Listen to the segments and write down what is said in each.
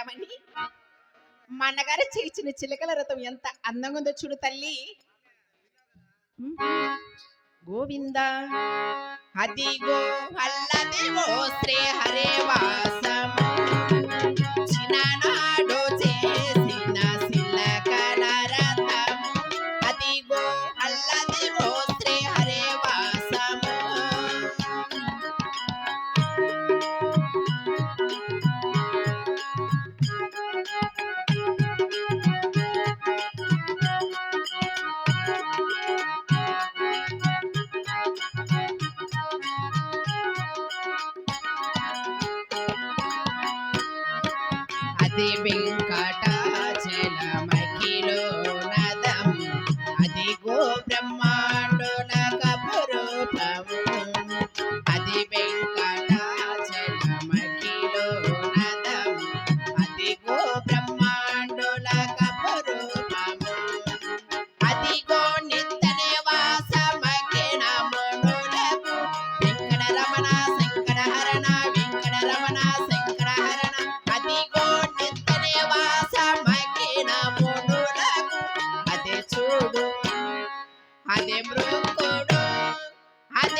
వచ్చామని మా అన్నగారు చేసిన చిలకల రథం ఎంత అందంగా ఉందో చూడు తల్లి. గోవింద. అదిగో అల్లదిగో శ్రీ హరే వాస అది వెంకటాచలమఖిలో నదం అదిగో బ్రహ్మాండుల కపురూపము అది వెంకటాచలమఖిలో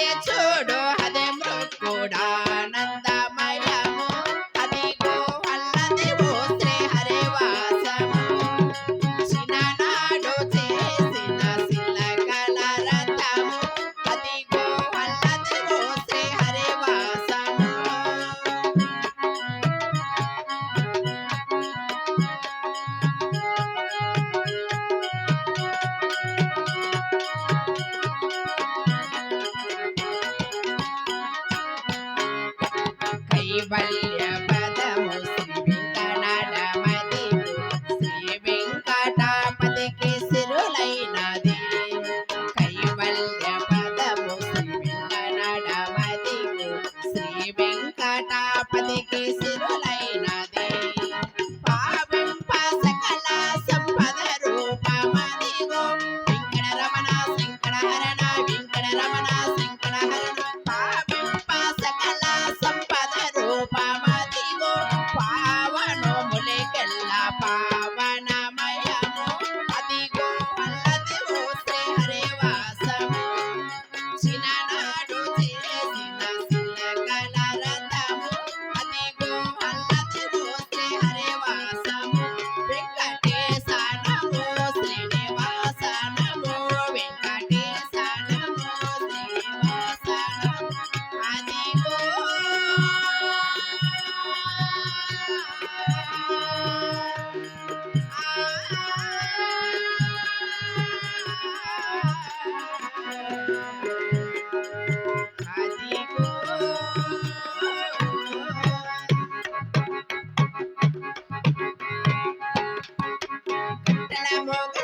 i letter love.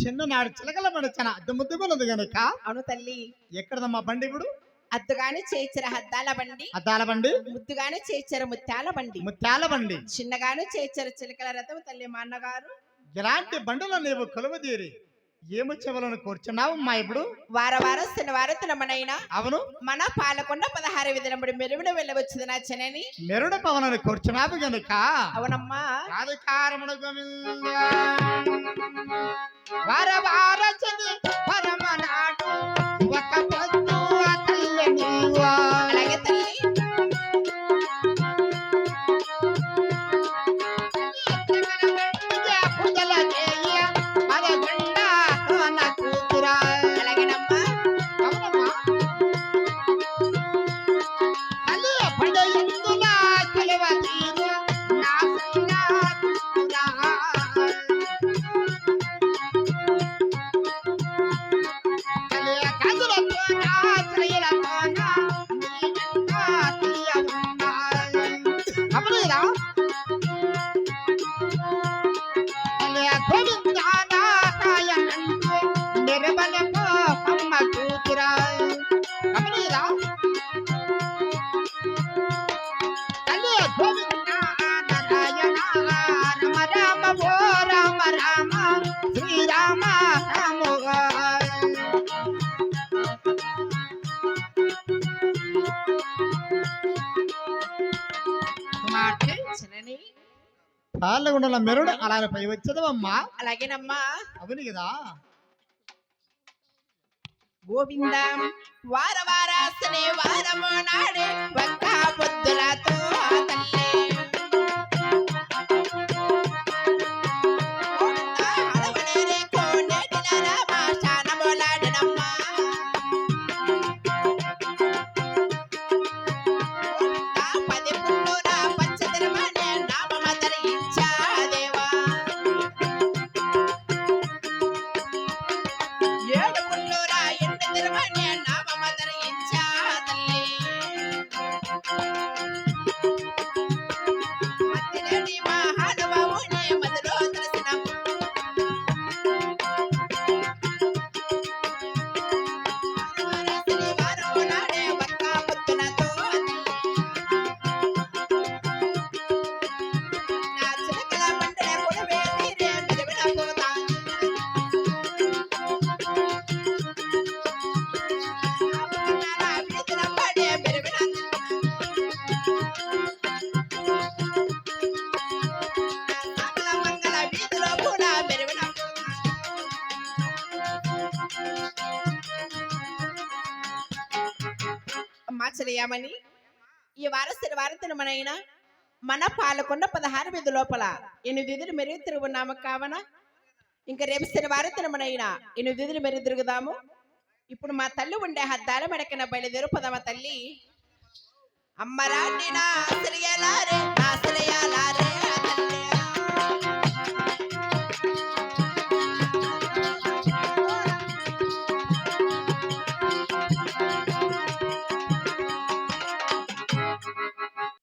చిన్ననాడు చిలకల పడచన అద్దె ముద్దుకున్నది గనక. అవును తల్లి. ఎక్కడదమ్మా బండి ఇప్పుడు? అద్దుగానే చేర్చిన హద్దాల బండి. అద్దాల బండి? ముద్దుగానే చేర్చర ముత్యాల బండి. ముత్యాల బండి. చిన్నగానే చేర్చర చిలకల రథం తల్లి మా అన్నగారు. ఇలాంటి బండులో నీవు కొలువుదీరి. ఏమి చెవలను కూర్చున్నావు అమ్మా ఇప్పుడు? వార వారం శనివారం తినమనైనా? అవును. మన పాలకొండ పదహారు విధులముడి మెరుగున వెళ్ళవచ్చుది నా చెనని. మెరుడ పవనని కూర్చున్నావు గనుక? అవునమ్మా. రాధికారముడు వార వార చది పరమనాడు ఒక ఉన్న మెరుడు అలానే పై వచ్చేదమ్మా. అలాగేనమ్మా. అవును కదా. గోవిందం వార వారాసనే వారము నాడే ఒక్క flora y en vez మాచలేయమని ఈ వారసుడి వారతనమనైన మన పాలకొండ పదహారు మీద లోపల ఎనిమిది విధులు మెరుగు తిరుగున్నాము కావన ఇంకా రేపు శని వారతనమనైన ఎనిమిది విధులు మెరుగు తిరుగుదాము. ఇప్పుడు మా తల్లి ఉండే హద్దాల మెడకిన బయలుదేరు. పదమ తల్లి. అమ్మరాండి నా